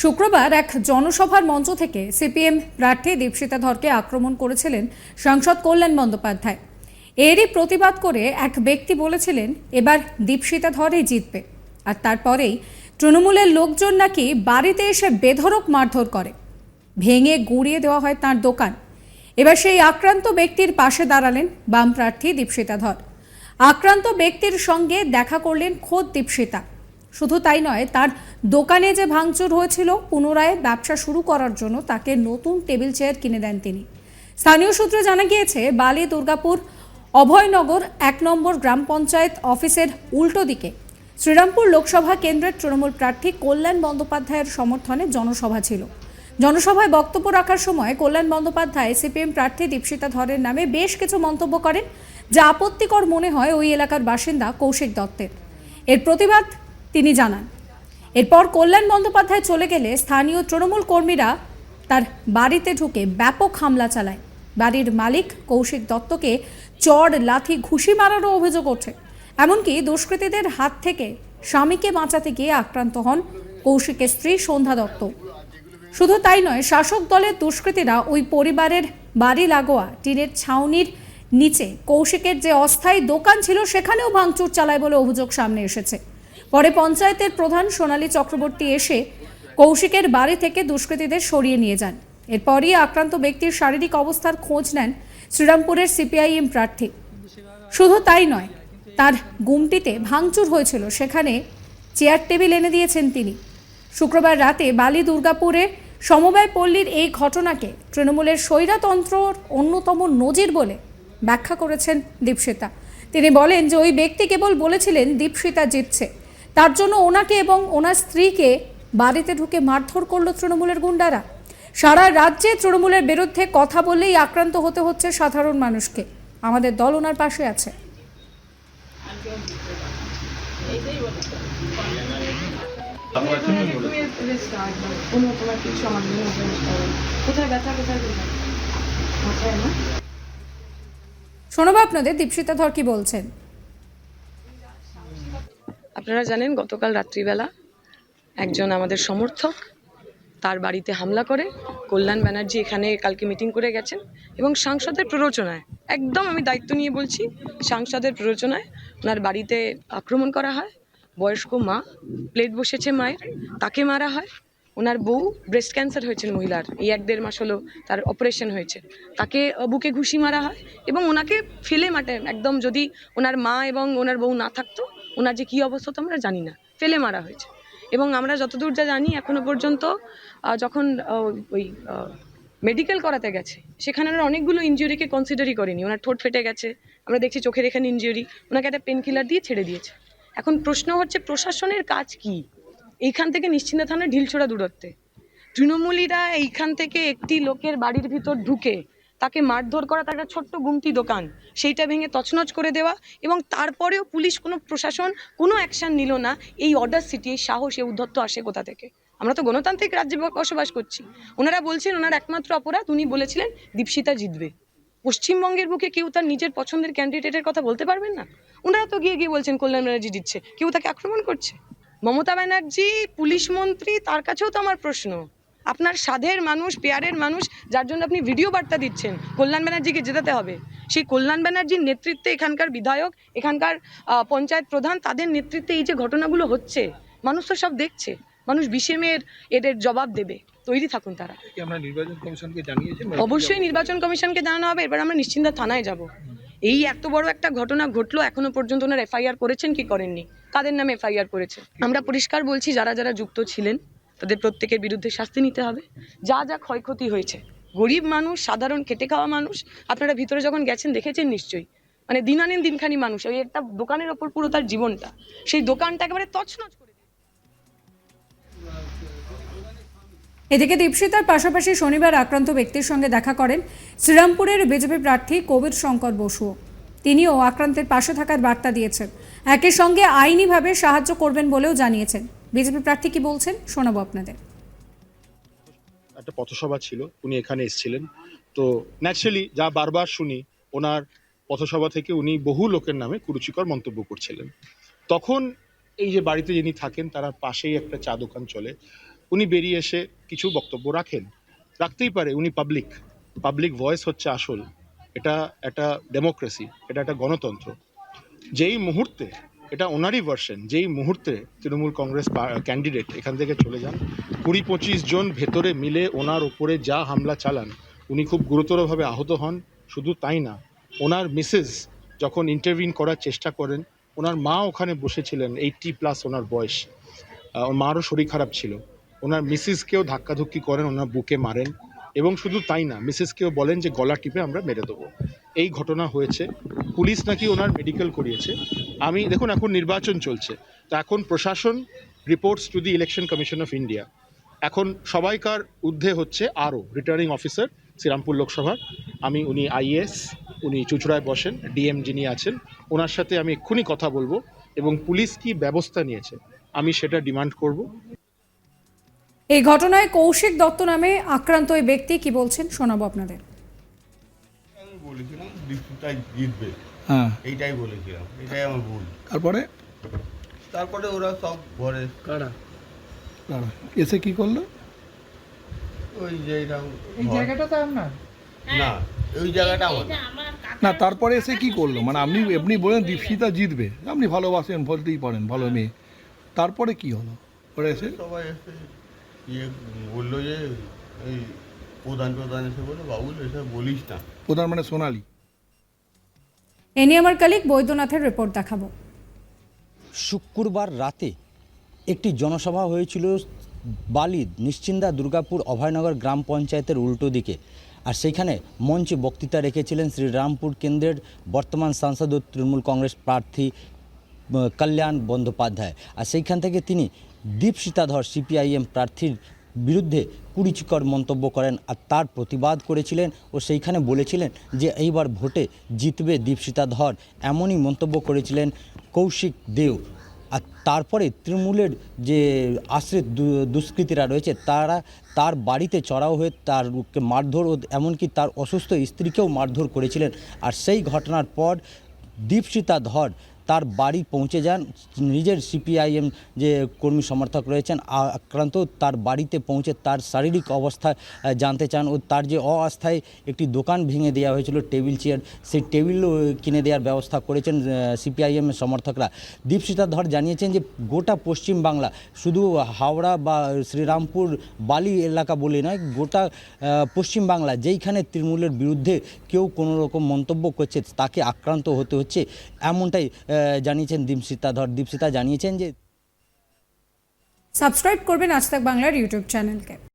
শুক্রবার এক জনসভার মঞ্চ থেকে সিপিএম প্রার্থী দীপশিতা ধরকে আক্রমণ করেছিলেন সাংসদ কল্যাণ বন্দ্যোপাধ্যায়। এরই প্রতিবাদ করে এক ব্যক্তি বলেছিলেন, এবার দীপশিতা ধরেই জিতবে। আর তারপরেই তৃণমূলের লোকজন নাকি বাড়িতে এসে বেধড়ক মারধর করে। ভেঙে গুঁড়িয়ে দেওয়া হয় তার দোকান। এবার সেই আক্রান্ত ব্যক্তির পাশে দাঁড়ালেন বাম প্রার্থী দীপশিতা ধর আক্রান্ত ব্যক্তির সঙ্গে দেখা করলেন খোদ দীপশিতা। শুধু তাই নয়, তার দোকানে যে ভাঙচুর হয়েছিল, পুনরায় ব্যবসা শুরু করার জন্য তাকে নতুন টেবিল চেয়ার কিনে দেন তিনি। স্থানীয় সূত্রে জানা গিয়েছে, বালি, দুর্গাপুর, অভয়নগর এক নম্বর গ্রাম পঞ্চায়েত অফিসের উল্টো দিকে শ্রীরামপুর লোকসভা কেন্দ্রের তৃণমূল প্রার্থী কল্যাণ বন্দ্যোপাধ্যায়ের সমর্থনে জনসভা ছিল। জনসভায় বক্তব্য রাখার সময় কল্যাণ বন্দ্যোপাধ্যায় সিপিএম প্রার্থী দীপশিতা ধরের নামে বেশ কিছু মন্তব্য করেন, যা আপত্তিকর মনে হয় ওই এলাকার বাসিন্দা কৌশিক দত্তের। এর প্রতিবাদ তিনি জানান। এরপর কল্যাণ বন্দ্যোপাধ্যায় চলে গেলে স্থানীয় তৃণমূল কর্মীরা তার বাড়িতে ঢুকে ব্যাপক হামলা চালায়। বাড়ির মালিক কৌশিক দত্তকে চড় লাথি, ঘুষি মারারও অভিযোগ ওঠে। এমনকি দুষ্কৃতীদের হাত থেকে স্বামীকে বাঁচাতে গিয়ে আক্রান্ত হন কৌশিকের স্ত্রী সন্ধ্যা দত্ত। শুধু তাই নয়, শাসক দলের দুষ্কৃতীরা ওই পরিবারের বাড়ি লাগোয়া, টিনের ছাউনির নিচে কৌশিকের যে অস্থায়ী দোকান ছিল সেখানেও ভাঙচুর চালায় বলে অভিযোগ সামনে এসেছে। পরে পঞ্চায়েতের প্রধান সোনালী চক্রবর্তী এসে কৌশিকের বাড়ি থেকে দুষ্কৃতীদের সরিয়ে নিয়ে যান। এরপরই আক্রান্ত ব্যক্তির শারীরিক অবস্থার খোঁজ নেন শ্রীরামপুরের সিপিআইএম প্রার্থী। শুধু তাই নয়, তার গুমটিতে ভাঙচুর হয়েছিল। সেখানে চেয়ার টেবিল এনে দিয়েছেন তিনি। শুক্রবার রাতে বালি দুর্গাপুরে সমবায় পল্লীর এই ঘটনাকে তৃণমূলের স্বৈরাতন্ত্রর অন্যতম নজির বলে ব্যাখ্যা করেছেন দীপশিতা। তিনি বলেন যে ওই ব্যক্তি কেবল বলেছিলেন দীপশিতা জিতছে। তার জন্য ওনাকে এবং ওনার স্ত্রীকে বাড়িতে ঢুকে মারধর করল তৃণমূলের গুন্ডারা। সারা রাজ্যে তৃণমূলের বিরুদ্ধে কথা বললেই আক্রান্ত হতে হচ্ছে সাধারণ মানুষকে। আমাদের দল ওনার পাশে আছে। শোনবো আপনাদের দীপশিতা ধর কি বলছেন? আপনারা জানেন, গতকাল রাত্রিবেলা একজন আমাদের সমর্থক তার বাড়িতে হামলা করে। কল্যাণ ব্যানার্জি এখানে কালকে মিটিং করে গেছেন এবং সাংসদের প্ররোচনায়, একদম আমি দায়িত্ব নিয়ে বলছি, সাংসদের প্ররোচনায় ওনার বাড়িতে আক্রমণ করা হয়। বয়স্ক মা, প্লেট বসেছে মায়ের, তাকে মারা হয়। ওনার বউ ব্রেস্ট ক্যান্সার হয়েছে মহিলার, এই এক দেড় মাস হলো তার অপারেশন হয়েছে। তাকে বুকে ঘুষি মারা হয় এবং ওনাকে ফেলে মাঠে, একদম যদি ওনার মা এবং ওনার বউ না থাকতো ওনার যে কী অবস্থা তো আমরা জানি না। ফেলে মারা হয়েছে। এবং আমরা যতদূর যা জানি, এখনও পর্যন্ত যখন ওই মেডিকেল করাতে গেছে, সেখানে ওনার অনেকগুলো ইনজুরিকে কনসিডারই করেনি। ওনার ঠোঁট ফেটে গেছে, আমরা দেখছি চোখের এখানে ইনজুরি ওনাকে একটা পেন কিলার দিয়ে ছেড়ে দিয়েছে। এখন প্রশ্ন হচ্ছে, প্রশাসনের কাজ কি? এইখান থেকে নিশ্চিন্ত থানা ঢিলছোড়া দূরত্বে। তৃণমূলীরা এইখান থেকে একটি লোকের বাড়ির ভিতর ঢুকে তাকে মারধর করা তার একটা ছোট্ট গুমটি দোকান। সেইটা ভেঙে তছনছ করে দেওয়া এবং তারপরেও পুলিশ কোনো প্রশাসন কোনো অ্যাকশন নিল না। এই অর্ডার সিটি এই সাহস, এই উদ্ধত্ত আসে কোথা থেকে? আমরা তো গণতান্ত্রিক রাজ্যে বসবাস করছি। ওনারা বলছেন, ওনার একমাত্র অপরাধ। উনি বলেছিলেন, দীপশিতা জিতবে। পশ্চিমবঙ্গের বুকে কেউ তার নিজের পছন্দের ক্যান্ডিডেটের কথা বলতে পারবেন না? ওনারা তো গিয়ে গিয়ে বলছেন, কল্যাণ ব্যানার্জি জিতছে। কেউ তাকে আক্রমণ করছে? মমতা ব্যানার্জি, পুলিশ মন্ত্রী, তার কাছেও তো আমার প্রশ্ন। আপনার সাধের মানুষ পেয়ারের মানুষ যার জন্য আপনি ভিডিও বার্তা দিচ্ছেন কল্যাণ ব্যানার্জিকে জেতাতে হবে। সেই কল্যাণ ব্যানার্জির নেতৃত্বে এখানকার বিধায়ক এখানকার পঞ্চায়েত প্রধান তাদের নেতৃত্বে এই যে ঘটনাগুলো হচ্ছে মানুষ তো সব দেখছে মানুষ বিশেমের এদের জবাব দেবে। তৈরি থাকুন তারা। অবশ্যই নির্বাচন কমিশনকে জানানো হবে এবার আমরা নিশ্চিন্ত থানায় যাব। এই এত বড় একটা ঘটনা ঘটলো এখনও পর্যন্ত ওনার এফআইআর করেছেন কি করেননি? কাদের নামে এফআইআর করেছে? আমরা পরিষ্কার বলছি যারা যারা যুক্ত ছিলেন তাদের প্রত্যেকের বিরুদ্ধে শাস্তি নিতে হবে। যা যা ক্ষয়ক্ষতি হয়েছে। গরিব মানুষ, সাধারণ খেটে খাওয়া মানুষ, আপনারা ভিতরে যখন গেছেন, দেখেছেন নিশ্চয়ই। মানে দিন আনেন দিনখানি মানুষ, ওই একটা দোকানের ওপর পুরো তার জীবনটা। সেই দোকানটা একেবারে তছনছ করে এদিকে দীপশিতার পাশাপাশি শনিবার আক্রান্ত ব্যক্তির সঙ্গে দেখা করেন শ্রীরামপুরের বিজেপি প্রার্থী কবির শঙ্কর বসুও তিনিও আক্রান্তের পাশে থাকার বার্তা দিয়েছেন। একই সঙ্গে আইনিভাবে সাহায্য করবেন বলেও জানিয়েছেন। বিজেপি প্রার্থী কি বলছেন? শোনাবো আপনাদের। একটা পথসভা ছিল, উনি এখানে এসেছিলেন। তো ন্যাচারালি যা বারবার শুনি, ওনার পথসভা থেকে উনি বহু লোকের নামে কুরুচিকর মন্তব্য করছিলেন। তখন এই যে বাড়িতে যিনি থাকেন, তার পাশেই একটা চা দোকান চলে। উনি বেরিয়ে এসে কিছু বক্তব্য রাখেন। রাখতেই পারে, উনি পাবলিক পাবলিক ভয়েস হচ্ছে আসল। এটা একটা ডেমোক্রেসি এটা একটা গণতন্ত্র। যেই মুহূর্তে এটা ওনারই ভার্সন, যেই মুহূর্তে তৃণমূল কংগ্রেস ক্যান্ডিডেট এখান থেকে চলে যান, কুড়ি পঁচিশ জন ভেতরে মিলে ওনার ওপরে যা হামলা চালান, উনি খুব গুরুতরভাবে আহত হন, শুধু তাই না, ওনার মিসেস যখন ইন্টারভিন করার চেষ্টা করেন, ওনার মা ওখানে বসেছিলেন এইটটি প্লাস ওনার বয়স ওর মারও শরীর খারাপ ছিল, ওনার মিসেসকেও ধাক্কাধুক্কি করেন, ওনার বুকে মারেন, এবং শুধু তাই না মিসেসকেও বলেন যে গলা টিপে আমরা মেরে দেবো। এই ঘটনা হয়েছে, পুলিশ নাকি ওনার মেডিকেল করিয়েছে আমি দেখুন এখন নির্বাচন চলছে। তো এখন প্রশাসন reports to the election commission of India এখন সবাইকার ঊর্ধ্বে হচ্ছে আরও রিটার্নিং অফিসার শ্রীরামপুর লোকসভার। আমি উনি আইএস উনি চুচড়ায় বসেন ডিএম যিনি আছেন ওনার সাথে আমি এক্ষুনি কথা বলব এবং পুলিশ কি ব্যবস্থা নিয়েছে আমি সেটা ডিমান্ড করব। এই ঘটনায় কৌশিক দত্ত নামে আক্রান্ত ওই ব্যক্তি কি বলছেন শোনাবো আপনাদের। আমি বলেছিলাম জিতবে। হ্যাঁ। এইটাই বলেছিলাম এটাই আমার ভুল। তারপরে? তারপরে ওরা সব ঘরে দাঁড়া এসে কি করল? ওই যে এরকম এই জায়গাটা তো আপনার? না ওই জায়গাটা আমার। না। না তারপরে এসে কি করল? মানে আপনি এমনি বলেন দীপশিতা জিতবে। আপনি ভালোবাসেন বলতেই পারেন ভালো মেয়ে। তারপরে কি হলো? ওরা এসে? সবাই এসে ইয়ে বলল যে এই প্রধান প্রধান এসে বলল বাবুল এসব বলিস না। প্রধান মানে সোনালি? এ নিয়ে আমার কালিক বৈদ্যনাথের রিপোর্ট দেখাবো। শুক্রবার রাতে একটি জনসভা হয়েছিল বালিদ নিশ্চিন্দা দুর্গাপুর অভয়নগর গ্রাম পঞ্চায়েতের উল্টো দিকে। আর সেইখানে মঞ্চে বক্তৃতা রেখেছিলেন শ্রীরামপুর কেন্দ্রের বর্তমান সাংসদ ও তৃণমূল কংগ্রেস প্রার্থী কল্যাণ বন্দ্যোপাধ্যায়। আর সেইখান থেকে তিনি দীপশিতাধর সিপিআইএম প্রার্থীর বিরুদ্ধে কুরুচিকর মন্তব্য করেন আর তার প্রতিবাদ করেছিলেন ও সেইখানে বলেছিলেন যে এইবার ভোটে জিতবে দীপশিতা ধর। এমনই মন্তব্য করেছিলেন কৌশিক দেও। আর তারপরে তৃণমূলের যে আশ্রিত দুষ্কৃতীরা রয়েছে, তারা তার বাড়িতে চড়াও হয়ে তার মারধর ও এমনকি তার অসুস্থ স্ত্রীকেও মারধর করেছিলেন। আর সেই ঘটনার পর দীপশিতা ধর তার বাড়ি পৌঁছে যান। নিজের সিপিআইএম যে কর্মী সমর্থক রয়েছেন আক্রান্ত তার বাড়িতে পৌঁছে তার শারীরিক অবস্থা জানতে চান ও তার যে অবস্থায় একটি দোকান ভেঙে দেওয়া হয়েছিল, টেবিল চেয়ার, সেই টেবিলও কিনে দেওয়ার ব্যবস্থা করেছেন সিপিআইএম সমর্থকরা। দীপশিতা ধর জানিয়েছেন যে, গোটা পশ্চিম বাংলা শুধু হাওড়া বা শ্রীরামপুর, বালি এলাকা বলে নয়, গোটা পশ্চিম বাংলা যেইখানে তৃণমূলের বিরুদ্ধে কেউ কোনো রকম মন্তব্য করছে, তাকে আক্রান্ত হতে হচ্ছে, এমনটাই জানিয়েছেন দীপসিতা ধর দীপসিতা জানিয়েছেন যে সাবস্ক্রাইব করবেন আজ বাংলার ইউটিউব চ্যানেলকে।